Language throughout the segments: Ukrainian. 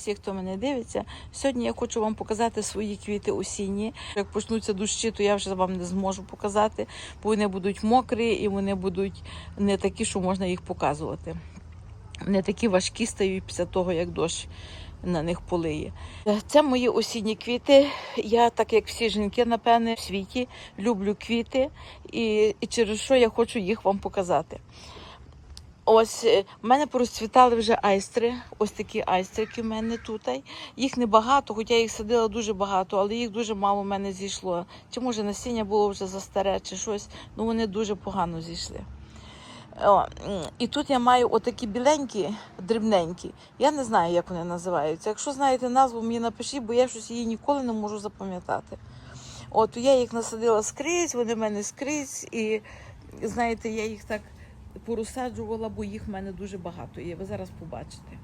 всіх, хто мене дивиться. Сьогодні я хочу вам показати свої квіти осінні. Як почнуться дощі, то я вже вам не зможу показати, бо вони будуть мокрі і вони будуть не такі, що можна їх показувати. Не такі важкі стають після того, як дощ на них полиє. Це мої осінні квіти. Я, так як всі жінки, напевне, в світі, люблю квіти, і, і через що я хочу їх вам показати. Ось е, в мене порозцвітали вже айстри. Ось такі айстрики в мене тут. Їх небагато, хоча я їх садила дуже багато, але їх дуже мало в мене зійшло. Чи може насіння було вже застаре, чи щось. Ну вони дуже погано зійшли. О, і тут я маю отакі біленькі, дрібненькі. Я не знаю, як вони називаються. Якщо знаєте назву, мені напишіть, бо я щось її ніколи не можу запам'ятати. От я їх насадила скрізь, вони в мене скрізь, і знаєте, я їх так порозсаджувала, бо їх в мене дуже багато є. Ви зараз побачите.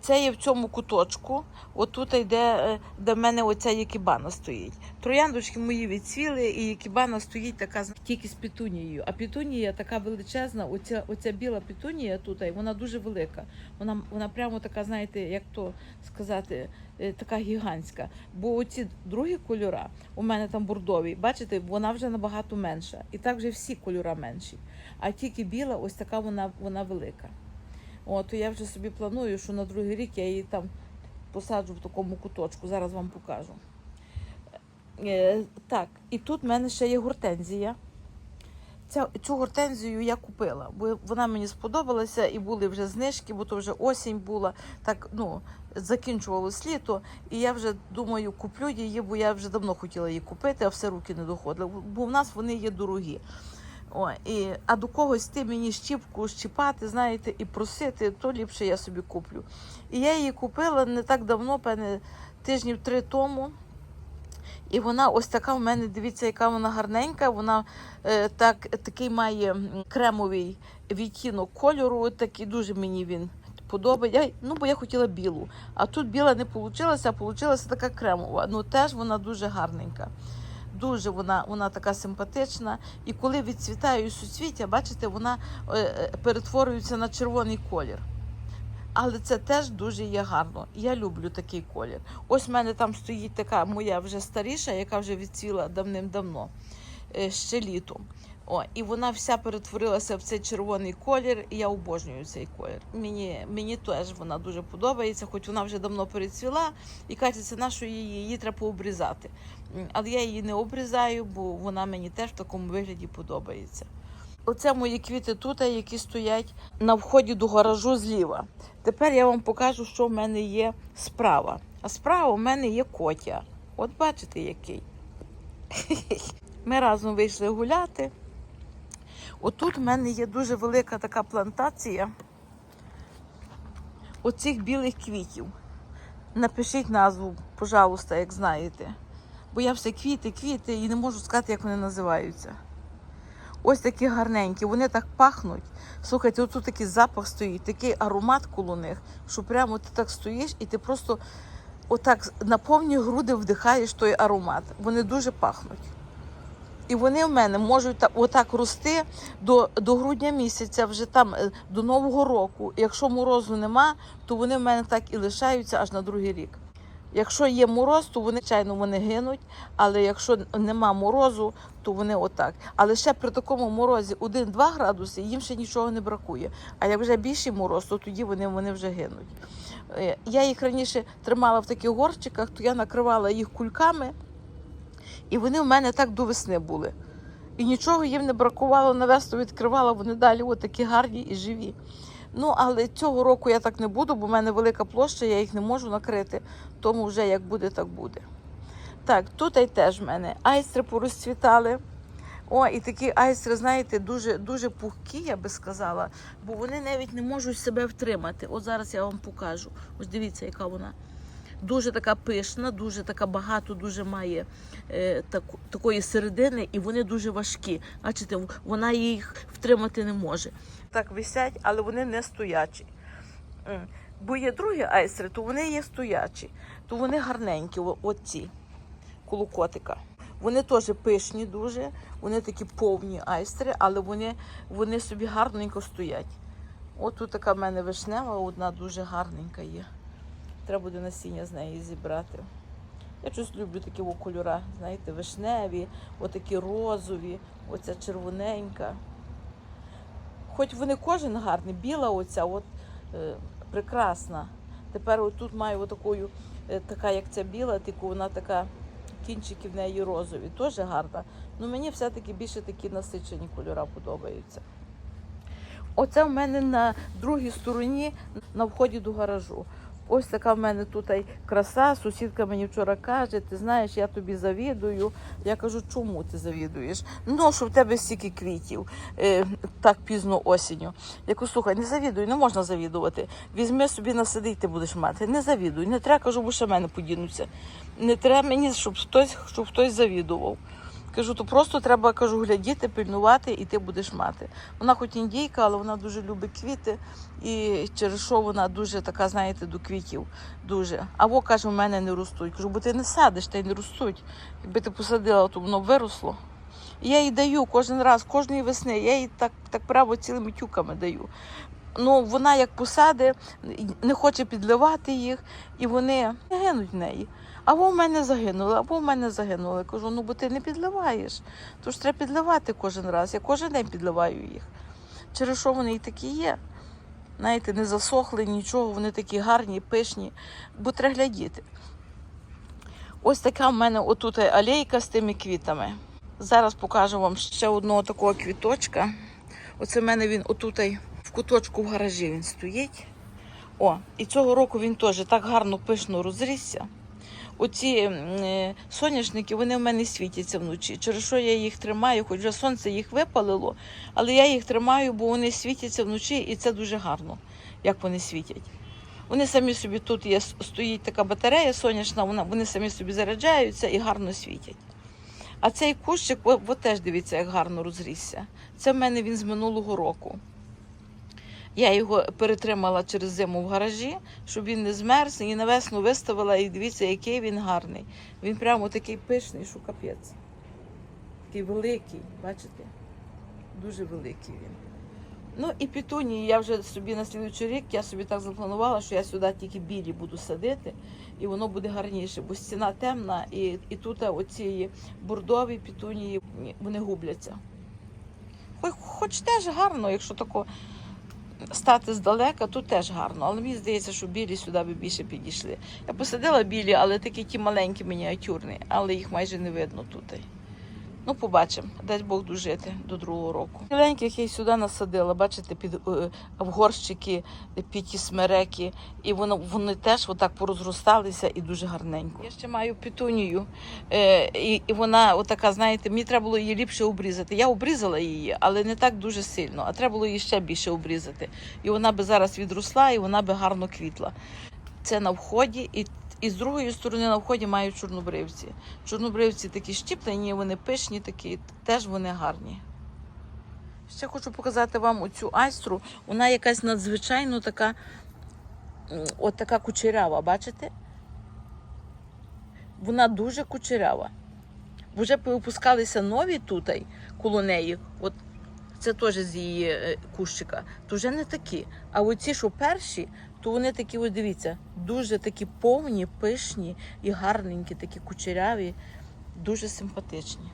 Це є в цьому куточку. Отут йде, де в мене оця якібана стоїть. Трояндочки мої відцвіли, і якібана стоїть така тільки з петунією. А петунія така величезна, оця, оця біла петунія тут, вона дуже велика. Вона, вона прямо така, знаєте, як то сказати, е, така гігантська. Бо оці другі кольора, у мене там бордові, бачите, вона вже набагато менша. І так вже всі кольора менші. А тільки біла, ось така вона, вона велика. О, то я вже собі планую, що на другий рік я її там посаджу в такому куточку. Зараз вам покажу. Е, так, і тут в мене ще є гортензія. Ця, цю гортензію я купила, бо вона мені сподобалася і були вже знижки, бо то вже осінь була. Так, ну, закінчувалось літо, і я вже думаю, куплю її, бо я вже давно хотіла її купити, а все руки не доходили. Бо в нас вони є дорогі. О, і, а до когось ти мені щіпку щіпати, знаєте, і просити, то ліпше я собі куплю. І я її купила не так давно, певне, тижнів три тому. І вона ось така в мене, дивіться, яка вона гарненька. Вона е, так, такий має кремовий відтінок кольору, такий дуже мені він подобається. Ну, бо я хотіла білу. А тут біла не вийшла, а вийшла така кремова. Ну теж вона дуже гарненька. Дуже вона, вона така симпатична. І коли відцвітає суцвіття, бачите, вона е, е, перетворюється на червоний колір. Але це теж дуже є гарно. Я люблю такий колір. Ось в мене там стоїть така моя вже старіша, яка вже відцвіла давним-давно, е, ще літом. О, і вона вся перетворилася в цей червоний колір, і я обожнюю цей колір. Мені, мені теж вона дуже подобається, хоч вона вже давно перецвіла, і кажеться, на що її, її треба пообрізати. Але я її не обрізаю, бо вона мені теж в такому вигляді подобається. Оце мої квіти тут, які стоять на вході до гаражу зліва. Тепер я вам покажу, що в мене є справа. А справа в мене є котя. От бачите, який. Ми разом вийшли гуляти. Отут в мене є дуже велика така плантація оцих білих квітів. Напишіть назву, пожалуйста, як знаєте. Бо я все квіти, квіти і не можу сказати, як вони називаються. Ось такі гарненькі, вони так пахнуть. Слухайте, отут такий запах стоїть, такий аромат коло них, що прямо ти так стоїш і ти просто отак на повні груди вдихаєш той аромат. Вони дуже пахнуть. І вони в мене можуть та- отак рости до, до грудня місяця, вже там е, до Нового року. Якщо морозу нема, то вони в мене так і лишаються аж на другий рік. Якщо є мороз, то вони звичайно вони гинуть, але якщо нема морозу, то вони отак. Але ще при такому морозі 1-2 градуси їм ще нічого не бракує. А як вже більший мороз, то тоді вони, вони вже гинуть. Е, Я їх раніше тримала в таких горщиках, то я накривала їх кульками, і вони в мене так до весни були. І нічого їм не бракувало, на весну відкривала, вони далі такі гарні і живі. Ну, але цього року я так не буду, бо в мене велика площа, я їх не можу накрити, тому вже як буде, так буде. Так, тут і теж в мене айстри порозцвітали. О, і такі айстри, знаєте, дуже, дуже пухкі, я би сказала, бо вони навіть не можуть себе втримати. От зараз я вам покажу. Ось дивіться, яка вона. Дуже така пишна, дуже така багато, дуже має е, таку, такої середини, і вони дуже важкі. Бачите, вона їх втримати не може. Так висять, але вони не стоячі. Бо є другі айстри, то вони є стоячі, то вони гарненькі, оці коло котика. Вони теж пишні дуже, вони такі повні айстри, але вони, вони собі гарненько стоять. От тут така в мене вишнева, одна дуже гарненька є. Треба буде насіння з неї зібрати. Я щось люблю такі кольора, знаєте, вишневі, отакі розові, оця червоненька. Хоч вони кожен гарний, біла оця, от е, прекрасна. Тепер отут маю отаку, е, така, як ця біла, тільки вона така, кінчики в неї розові, теж гарна. Ну мені все-таки більше такі насичені кольора подобаються. Оце в мене на другій стороні на вході до гаражу. Ось така в мене тут краса. Сусідка мені вчора каже: ти знаєш, я тобі завідую. Я кажу, чому ти завідуєш? Ну, що в тебе стільки квітів е, так пізно осінню. Я кажу, слухай, не завідуй, не можна завідувати. Візьми собі насади, ти будеш мати. Не завідуй, не треба, кажу, бо ще мене подінуться. Не треба мені, щоб хтось, щоб хтось завідував. Кажу, то просто треба кажу, глядіти, пильнувати, і ти будеш мати. Вона хоч індійка, але вона дуже любить квіти, і через що вона дуже така, знаєте, до квітів. Дуже. Або каже, в мене не ростуть. Кажу, бо ти не садиш, та й не ростуть. Якби ти посадила, то воно виросло. І я їй даю кожен раз, кожної весни, я їй так, так право цілими тюками даю. Ну, вона як посади, не хоче підливати їх, і вони гинуть в неї. Або в мене загинули, або в мене загинули. Кажу, ну бо ти не підливаєш. Тож треба підливати кожен раз. Я кожен день підливаю їх. Через що вони і такі є. Знаєте, не засохли нічого, вони такі гарні, пишні, бо треба глядіти. Ось така в мене отут алейка з тими квітами. Зараз покажу вам ще одного такого квіточка. Оце в мене він отут в куточку в гаражі він стоїть. О, і цього року він теж так гарно пишно розрісся. Оці е, соняшники вони в мене світяться вночі. Через що я їх тримаю, хоч вже сонце їх випалило, але я їх тримаю, бо вони світяться вночі, і це дуже гарно, як вони світять. Вони самі собі тут є, стоїть така батарея сонячна, вона, вони самі собі заряджаються і гарно світять. А цей кущик, от теж дивіться, як гарно розрісся. Це в мене він з минулого року. Я його перетримала через зиму в гаражі, щоб він не змерз, і на весну виставила, і дивіться, який він гарний. Він прямо такий пишний, що капець. Такий великий, бачите? Дуже великий він. Ну і пітунії я вже собі на слідуючий рік я собі так запланувала, що я сюди тільки білі буду садити, і воно буде гарніше, бо стіна темна, і, і тут оці бордові пітунії вони губляться. Хоч, хоч теж гарно, якщо тако стати здалека, тут теж гарно. Але мені здається, що білі сюди би більше підійшли. Я посадила білі, але такі ті маленькі, мініатюрні, але їх майже не видно тут. Ну, побачимо, дасть Бог дожити до другого року. Маленьких я сюди насадила, бачите, під е, в горщики, під ті смереки, і воно вони теж отак порозросталися і дуже гарненько. Я ще маю петунію, е, і, і вона отака, знаєте, мені треба було її ліпше обрізати. Я обрізала її, але не так дуже сильно, а треба було її ще більше обрізати. І вона би зараз відросла, і вона би гарно квітла. Це на вході, і і з другої сторони на вході мають чорнобривці. Чорнобривці такі щіплені, вони пишні, такі, теж вони гарні. Ще хочу показати вам оцю айстру. Вона якась надзвичайно така, от така кучерява, бачите? Вона дуже кучерява. Вже випускалися нові тут коло неї. От це теж з її е, кущика, то вже не такі. А оці, що перші, то вони такі, ось дивіться, дуже такі повні, пишні і гарненькі, такі кучеряві, дуже симпатичні.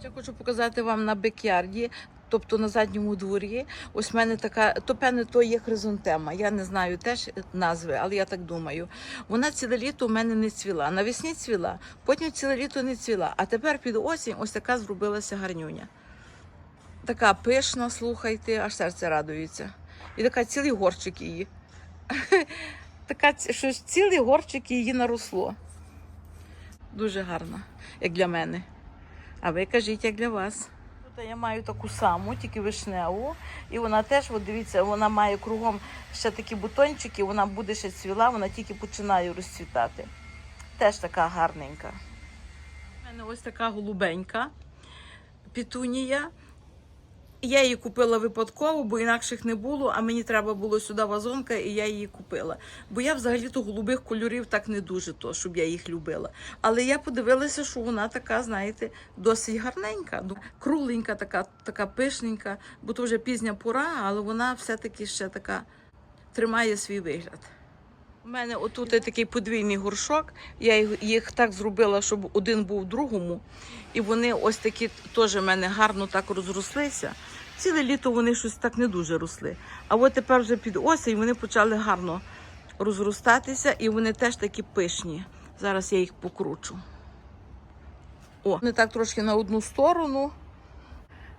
Ще хочу показати вам на бекярді, тобто на задньому дворі. Ось в мене така, то певне, то є хризантема. Я не знаю теж назви, але я так думаю. Вона ціле літо у мене не цвіла. Навесні цвіла, потім ціле літо не цвіла. А тепер під осінь ось така зробилася гарнюня. Така пишна, слухайте, аж серце радується. І така цілий горчик її. Така що цілий горчик її наросло. Дуже гарно, як для мене. А ви кажіть, як для вас. Тут я маю таку саму, тільки вишневу. І вона теж, от дивіться, вона має кругом ще такі бутончики, вона буде ще цвіла, вона тільки починає розцвітати. Теж така гарненька. У мене ось така голубенька петунія. Я її купила випадково, бо інакших не було, а мені треба було сюди вазонка, і я її купила. Бо я взагалі-то голубих кольорів так не дуже то, щоб я їх любила. Але я подивилася, що вона така, знаєте, досить гарненька, ну, кругленька, така, така пишненька, бо то вже пізня пора, але вона все-таки ще така тримає свій вигляд. У мене отут є такий подвійний горшок. Я їх, так зробила, щоб один був другому. І вони ось такі теж в мене гарно так розрослися. Ціле літо вони щось так не дуже росли. А от тепер вже під осінь вони почали гарно розростатися, і вони теж такі пишні. Зараз я їх покручу. О, вони так трошки на одну сторону,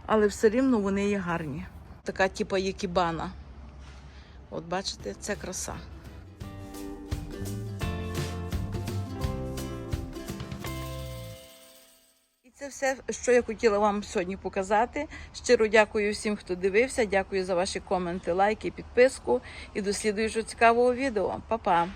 але все рівно вони є гарні. Така, типа якібана. От бачите, це краса. Це все, що я хотіла вам сьогодні показати. Щиро дякую всім, хто дивився. Дякую за ваші коменти, лайки, підписку і до слідуючого цікавого відео. Па-па!